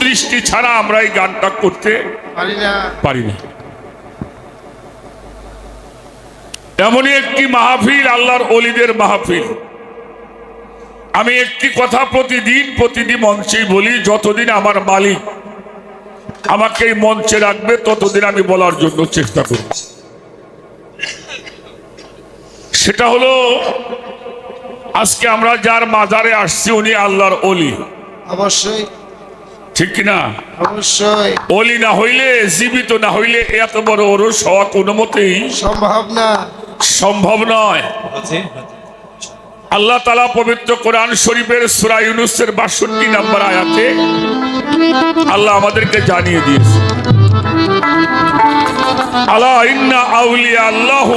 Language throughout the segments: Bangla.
সুদৃষ্টি ছাড়া আমরা এই গানটা করতে পারি না। এমনই একটি মাহফিল আল্লাহর অলিদের মাহফিল। আমি একটি কথা প্রতিদিন প্রতিদিন মঞ্চেই বলি যতদিন আমার মালিক আমাকে এই মঞ্চে রাখবে ততদিন আমি বলার জন্য চেষ্টা করব। সেটা হলো আজকে আমরা যার মাজারে আসছি উনি আল্লাহর অলি। অবশ্যই। ঠিক কিনা? অবশ্যই। অলি না হইলে জীবিত না হইলে এত বড় ওরস হওয়া কোনো মতেই সম্ভব না। সম্ভব নয়। আল্লাহ তালা পবিত্র কোরআন শরীফের সুরা ইউনুসের বাষট্টি নাম্বার আয়াতে আল্লাহ আমাদেরকে জানিয়ে দিয়েছে। আলা ইন্না আউলিয়া আল্লাহু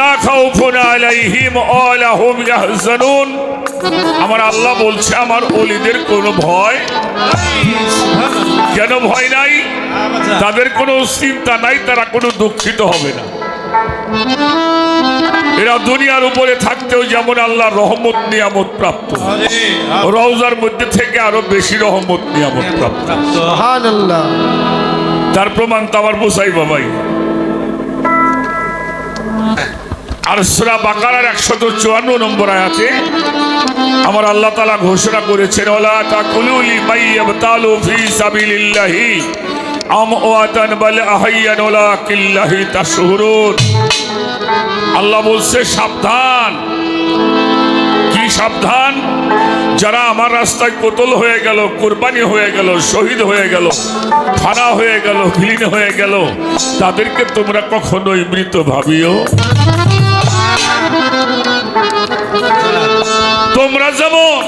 লা খাউফুন আলাইহিম ওয়া লা হুম ইয়াহজানুন। আমার আল্লাহ বলছে আমার অলিদের কোনো ভয় কেন ভয় নাই তাদের কোনো চিন্তা নাই তারা কোনো দুঃখিত হবে না। এরা দুনিয়ার উপরে থাকতেও যেমন আল্লাহ রহমত নিয়ামত প্রাপ্ত। রওজার মধ্যে থেকে আরও বেশি রহমত নিয়ামত প্রাপ্ত। তার প্রমাণ তো আমার বোঝাই বাবাই। আর সুরা বাকারার একশত চুয়ান্ন নম্বর আয়াতে আমার আল্লাহ তালা ঘোষণা করেছেন ওলা তাকুলুলি মাইয়াবতালু ফি সাবিলিল্লাহি আমওয়াতান বাল আহাইয়ান ওলাকিল্লাহি তাশহুরুন। আল্লাহ বলছে, সাবধান। কি সাবধান? যারা আমার রাস্তায় কোতল হয়ে গেল, কোরবানি হয়ে গেল, শহীদ হয়ে গেল ফানা হয়ে গেল বিলীন হয়ে গেল, তাদেরকে তোমরা কখনোই মৃত ভাবিও তোমরা যেমন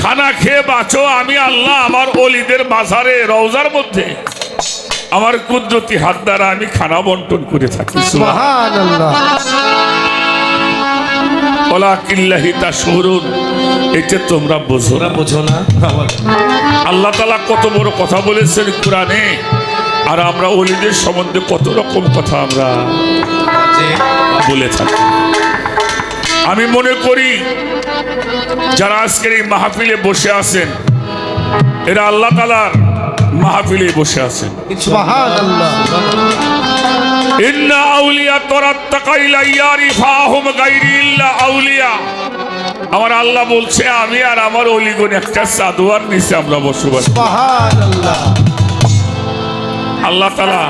খানা খেয়ে বাঁচো আমি আল্লাহ আমার অলিদের মাঝারে রওজার মধ্যে। আমার কুদরতি হাত দ্বারা আমি খানা বন্টন করে থাকি। সুবহান মহান আল্লাহ ওলা কিল্লাহি তা শুরুন এটা তোমরা বোঝো না। বোঝো না। আল্লাহ তালা কত বড় কথা বলেছেন কোরআনে। আর আমরা অলিদের সম্বন্ধে কত রকম কথা আমরা বলে থাকি। আমি মনে করি যারা আজকের এই মাহফিলে বসে আছেন এরা আল্লাহ তালার মাহফিলে বসে আছেন। ইন্না আউলিয়া তরাত্তাকাইলা ইয়ারিফাহুম গায়রি ইল্লা আউলিয়া। আমার আল্লাহ বলছে আমি আর আমার অলিগণ একটা সাদুয়ার নিচে আমরা বসবাস আল্লাহ তালা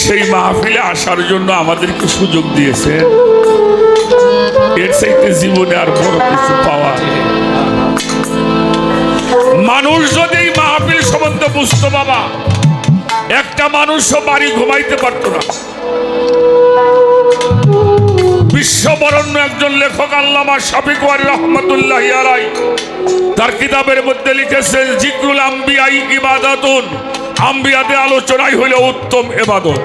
সেই মাহফিলে আসার জন্য আমাদেরকে সুযোগ দিয়েছে এর চাইতে জীবনে আর বড় কিছু পাওয়া মানুষ যদি এই মাহফিল সম্বন্ধে বুঝতো বাবা একটা মানুষও বাড়ি ঘুমাইতে পারতো না। বিশ্ববরণ্য একজন লেখক আল্লামা শফিক ওয়ারি রহমতুল্লাহ আলাই তার কিতাবের মধ্যে লিখেছেন জিকরুল আম্বিয়াই ইবাদাতুন। আম্বিয়াদের আলোচনাই হইল উত্তম এবাদত।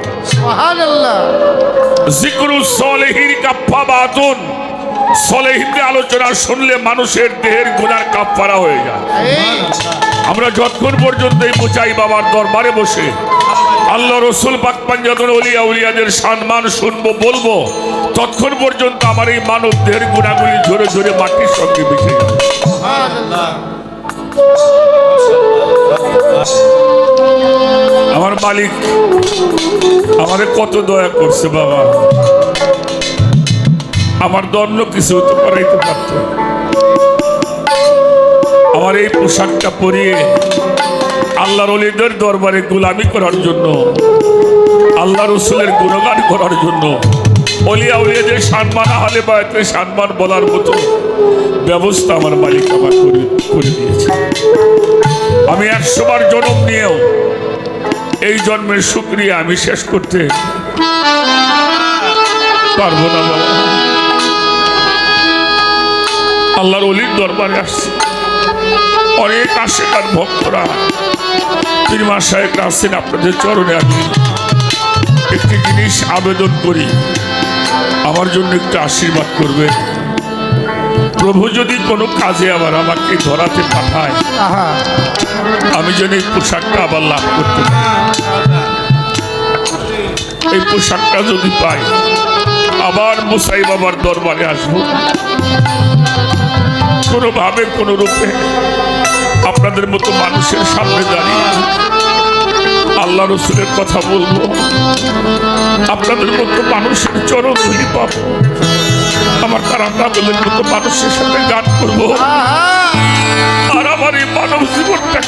জিকরুল সলেহির কাপ্পা সলেহিনদের আলোচনা শুনলে মানুষের দেহের কাপ কাপ্পারা হয়ে যায়। আমরা যতক্ষণ পর্যন্ত এই মুচাই বাবার দরবারে বসে, আল্লাহ রসুল পাক পাঞ্জাতন উলিয়া উলিয়াদের সম্মান শুনব, বলব, ততক্ষণ পর্যন্ত আমার এই মানব দেহের গুণাগুলি ঝরে ঝরে মাটির সঙ্গে মিশে যাবে। আমার মালিক আমাদের কত দয়া করছে বাবা। আমার দণ্ড কিছু তো করাইতে পারত। আমার এই পোশাকটা পরিয়ে আল্লাহর অলিদের দরবারে গোলামি করার জন্য আল্লাহ রসুলের গুণগান করার জন্য, অলিয়া উলিয়াদের সম্মান, আহলে বায়তে সম্মান বলার মতো ব্যবস্থা আমার মালিক আমার করে করে দিয়েছে। আমি একশো বার জন্ম নিয়েও এই জন্মের শুক্রিয়া আমি শেষ করতে পারব না বাবা। আল্লাহর অলির দরবারে আসছি। অনেক আশেকার ভক্তরা। পীরমা সাহেব আসছেন আপনাদের চরণে আমি একটি জিনিস আবেদন করি। আমার জন্য একটু আশীর্বাদ করবে প্রভু যদি কোনো কাজে আবার আমাকে ধরাতে পাঠায় আমি যেন এই পোশাকটা আবার লাভ করতে এই পোশাকটা যদি পাই আবার মুসাই বাবার দরবারে আসব। কোনোভাবে কোনো রূপে আপনাদের মতো মানুষের সামনে দাঁড়িয়ে আল্লাহ রসুলের কথা বলব। আপনাদের মতো মানুষের চরণ ধুলি পাব। আমার তারা বলেন মতো মানুষের সাথে গান করব। আর আমার এই মানব জীবনটা